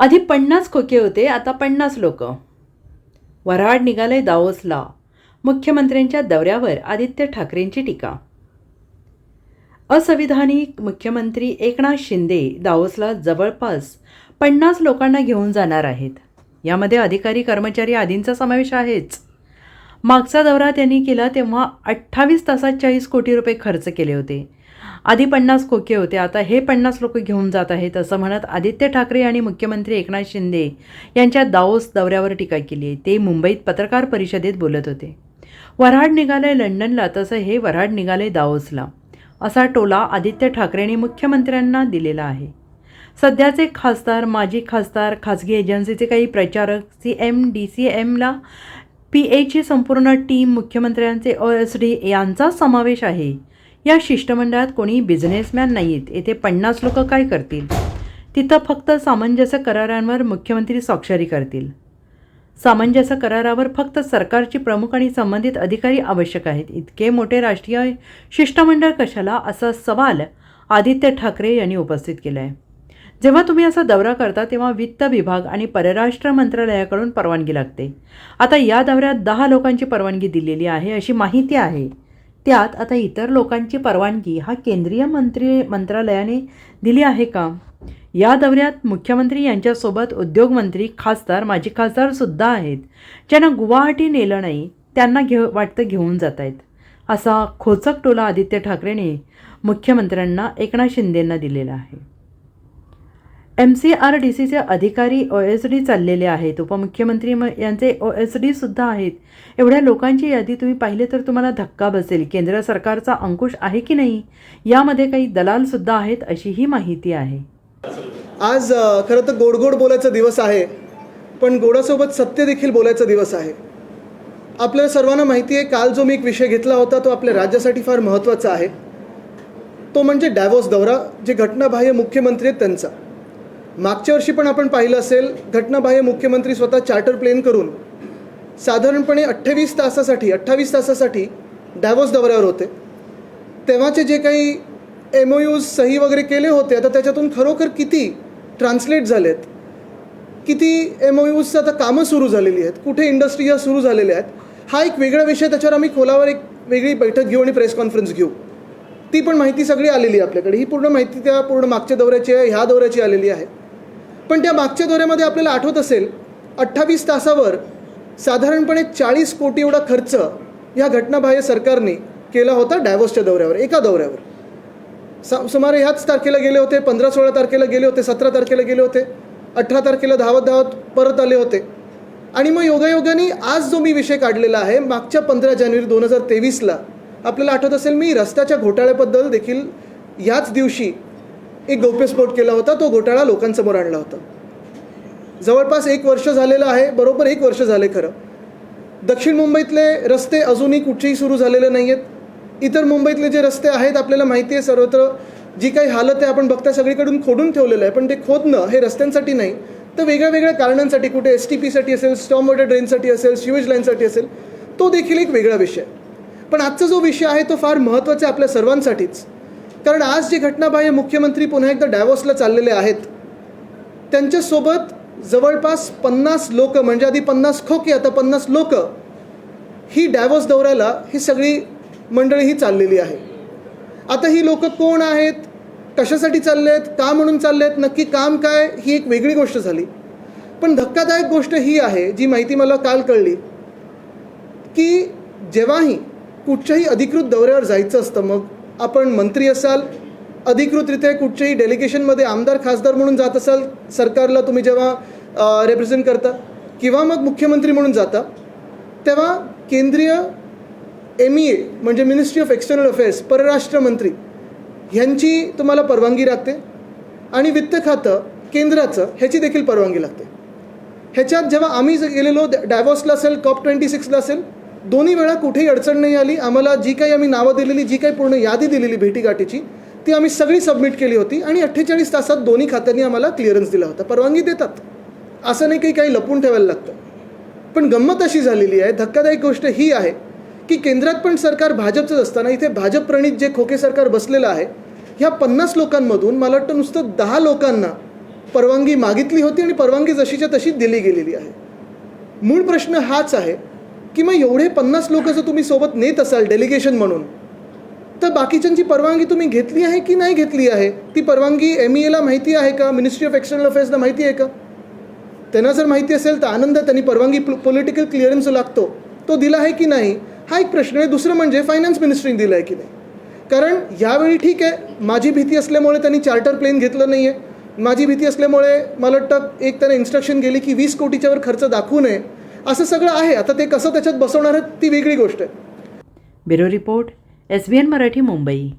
आधी पन्नास खोके होते आता पन्नास लोक. वऱ्हाड निघाले दाओसला मुख्यमंत्र्यांच्या दौऱ्यावर आदित्य ठाकरेंची टीका. असंविधानिक मुख्यमंत्री एकनाथ शिंदे दाओसला जवळपास पन्नास लोकांना घेऊन जाणार आहेत. यामध्ये अधिकारी कर्मचारी आदींचा समावेश आहेच. मागचा दौरा त्यांनी केला तेव्हा अठ्ठावीस तासात चाळीस कोटी रुपये खर्च केले होते. आधी पन्नास खोके होते आता हे पन्नास लोक घेऊन जात आहेत असं म्हणत आदित्य ठाकरे आणि मुख्यमंत्री एकनाथ शिंदे यांच्या दाओस दौऱ्यावर टीका केली. आहे ते मुंबईत पत्रकार परिषदेत बोलत होते. वऱ्हाड निघाले लंडनला तसं हे वऱ्हाड निघाले दाओसला असा टोला आदित्य ठाकरेंनी मुख्यमंत्र्यांना दिलेला आहे. सध्याचे खासदार माजी खासदार खाजगी एजन्सीचे काही प्रचारक सी एम डी सी एमला पी एची संपूर्ण टीम मुख्यमंत्र्यांचे ओ एस डी यांचा समावेश आहे. या शिष्टमंडळात कोणी बिझनेसमॅन नाहीत येथे पन्नास लोक काय करतील? तिथं फक्त सामंजस्य करारांवर मुख्यमंत्री स्वाक्षरी करतील. सामंजस्य करारावर फक्त सरकारची प्रमुख आणि संबंधित अधिकारी आवश्यक आहेत. इतके मोठे राष्ट्रीय शिष्टमंडळ कशाला? असा सवाल आदित्य ठाकरे यांनी उपस्थित केला आहे जेव्हा तुम्ही असा दौरा करता तेव्हा वित्त विभाग आणि परराष्ट्र मंत्रालयाकडून परवानगी लागते. आता या दौऱ्यात दहा लोकांची परवानगी दिलेली आहे अशी माहिती आहे. त्यात आता इतर लोकांची परवानगी हा केंद्रीय मंत्री मंत्रालयाने दिली आहे का? या दौऱ्यात मुख्यमंत्री यांच्यासोबत उद्योगमंत्री खासदार माजी खासदारसुद्धा आहेत. ज्यांना गुवाहाटी नेलं नाही त्यांना घेऊ वाटतं घेऊन जात आहेत. असा खोचक टोला आदित्य ठाकरेने मुख्यमंत्र्यांना एकनाथ शिंदेंना दिलेला आहे. एम सी आर डी सीचे अधिकारी ओ एस डी चाललेले आहेत. उपमुख्यमंत्री म- यांचे ओ एस डीसुद्धा आहेत. एवढ्या लोकांची यादी तुम्ही पाहिले तर तुम्हाला धक्का बसेल. केंद्र सरकारचा अंकुश आहे की नाही? यामध्ये काही दलालसुद्धा आहेत अशी ही माहिती आहे. आज खरं तर गोड गोड बोलायचा दिवस आहे पण गोडासोबत सत्य देखील बोलायचा दिवस आहे. आपल्याला सर्वांना माहिती आहे काल जो मी एक विषय घेतला होता तो आपल्या राज्यासाठी फार महत्त्वाचा आहे. तो म्हणजे डॅवोस दौरा जे घटनाबाह्य मुख्यमंत्री आहेत त्यांचा. मागच्या वर्षी पण आपण पाहिलं असेल घटनाबाह्य मुख्यमंत्री स्वतः चार्टर प्लेन करून साधारणपणे अठ्ठावीस तासासाठी अठ्ठावीस तासासाठी डॅवोस दौऱ्यावर होते. तेव्हाचे जे काही एम ओ यूज सही वगैरे केले होते आता त्याच्यातून खरोखर किती ट्रान्सलेट झालेत? किती एम ओ यूजचं आता कामं सुरू झालेली आहेत? कुठे इंडस्ट्री या सुरू झालेल्या आहेत? हा एक वेगळा विषय त्याच्यावर आम्ही खोलावर एक वेगळी बैठक घेऊ आणि प्रेस कॉन्फरन्स घेऊ. ती पण माहिती सगळी आलेली आहे आपल्याकडे. ही पूर्ण माहिती त्या पूर्ण मागच्या दौऱ्याची आहे ह्या दौऱ्याची आलेली आहे. पण त्या मागच्या दौऱ्यामध्ये आपल्याला आठवत असेल अठ्ठावीस तासावर साधारणपणे चाळीस कोटी एवढा खर्च ह्या घटनाबाह्य सरकारने केला होता डायव्हर्सच्या दौऱ्यावर एका दौऱ्यावर. सा सुमारे ह्याच तारखेला गेले होते पंधरा सोळा तारखेला गेले होते सतरा तारखेला गेले होते अठरा तारखेला धावत धावत परत आले होते. आणि मग योगायोगाने आज जो मी विषय काढलेला आहे मागच्या पंधरा जानेवारी दोन हजार तेवीसला आपल्याला आठवत असेल मी रस्त्याच्या घोटाळ्याबद्दल देखील याच दिवशी एक गौप्यस्फोट केला होता तो घोटाळा लोकांसमोर आणला होता. जवळपास एक वर्ष झालेलं आहे बरोबर एक वर्ष झाले खरं. दक्षिण मुंबईतले रस्ते अजूनही कुठेही सुरू झालेले नाही आहेत इतर मुंबईतले जे रस्ते आहेत आपल्याला माहिती आहे सर्वत्र जी काही हालत आहे आपण बघता सगळीकडून खोडून ठेवलेलं आहे पण ते खोदणं हे रस्त्यांसाठी नाही. तर वेगळ्या वेगळ्या कारणांसाठी कुठे एस टी पीसाठी असेल स्टॉम वॉटर ड्रेनसाठी असेल शिवेज लाईनसाठी असेल तो देखील एक वेगळा विषय पण आजचा जो विषय आहे तो फार महत्त्वाचा आहे आपल्या सर्वांसाठीच. कारण आज जे घटनाबाह्य मुख्यमंत्री पुन्हा एकदा डॅवोसला चाललेले आहेत त्यांच्यासोबत जवळपास पन्नास लोक म्हणजे आधी पन्नास खोके आता पन्नास लोक ही डॅवोस दौऱ्याला ही सगळी मंडळी ही चाललेली आहे. आता ही लोक कोण आहेत कशासाठी चालले आहेत का म्हणून चालले आहेत नक्की काम काय ही एक वेगळी गोष्ट झाली. पण धक्कादायक गोष्ट ही आहे जी माहिती मला काल कळली की जेव्हाही कुठच्याही अधिकृत दौऱ्यावर जायचं असतं मग आपण मंत्री असाल अधिकृतरित्या कुठच्याही डेलिगेशनमध्ये आमदार खासदार म्हणून जात असाल सरकारला तुम्ही जेव्हा रिप्रेझेंट करता किंवा मग मुख्यमंत्री म्हणून जाता तेव्हा केंद्रीय एम ई ए म्हणजे मिनिस्ट्री ऑफ एक्सटर्नल अफेअर्स परराष्ट्र मंत्री ह्यांची तुम्हाला परवानगी लागते आणि वित्त खातं केंद्राचं ह्याची देखील परवानगी लागते. ह्याच्यात जेव्हा आम्ही गेलेलो डॅ- असेल कॉप ट्वेंटी सिक्सला असेल दोन्ही वेळा कुठेही अडचण नाही आली. आम्हाला जी काही आम्ही नावं दिलेली जी काही पूर्ण यादी दिलेली भेटीगाठीची ती आम्ही सगळी सबमिट केली होती आणि अठ्ठेचाळीस तासात दोन्ही खात्यांनी आम्हाला क्लिअरन्स दिला होता. परवानगी देतात. असं नाही काही काही लपून ठेवायला लागतं. पण गंमत अशी झालेली आहे धक्कादायक गोष्ट ही आहे की केंद्रात पण सरकार भाजपचंच असताना इथे भाजप प्रणित जे खोके सरकार बसलेलं आहे ह्या पन्नास लोकांमधून मला वाटतं नुसतं दहा लोकांना परवानगी मागितली होती आणि परवानगी जशीच्या तशी दिली गेलेली आहे. मूळ प्रश्न हाच आहे की मग एवढे पन्नास लोक जर तुम्ही सोबत नेत असाल डेलिगेशन म्हणून तर बाकीच्यांची परवानगी तुम्ही घेतली आहे की नाही घेतली आहे? ती परवानगी एम ई एला माहिती आहे का? मिनिस्ट्री ऑफ एक्सटर्नल अफेअर्सला माहिती आहे का? त्यांना जर माहिती असेल तर आनंद त्यांनी परवानगी पॉलिटिकल क्लिअरन्स जो लागतो. तो दिला आहे की नाही? हा एक प्रश्न आहे. दुसरं म्हणजे फायनान्स मिनिस्ट्रीने दिला आहे की नाही? कारण यावेळी ठीक आहे माझी भीती असल्यामुळे त्यांनी चार्टर प्लेन घेतलं नाही आहे माझी भीती असल्यामुळे मला वाटतं एक त्यांना इन्स्ट्रक्शन गेली की वीस कोटीच्यावर खर्च दाखवू नये. असं सगळं आहे. आता ते कसं त्याच्यात बसवणार आहेत ती वेगळी गोष्ट आहे. Bureau report S B N Marathi Mumbai.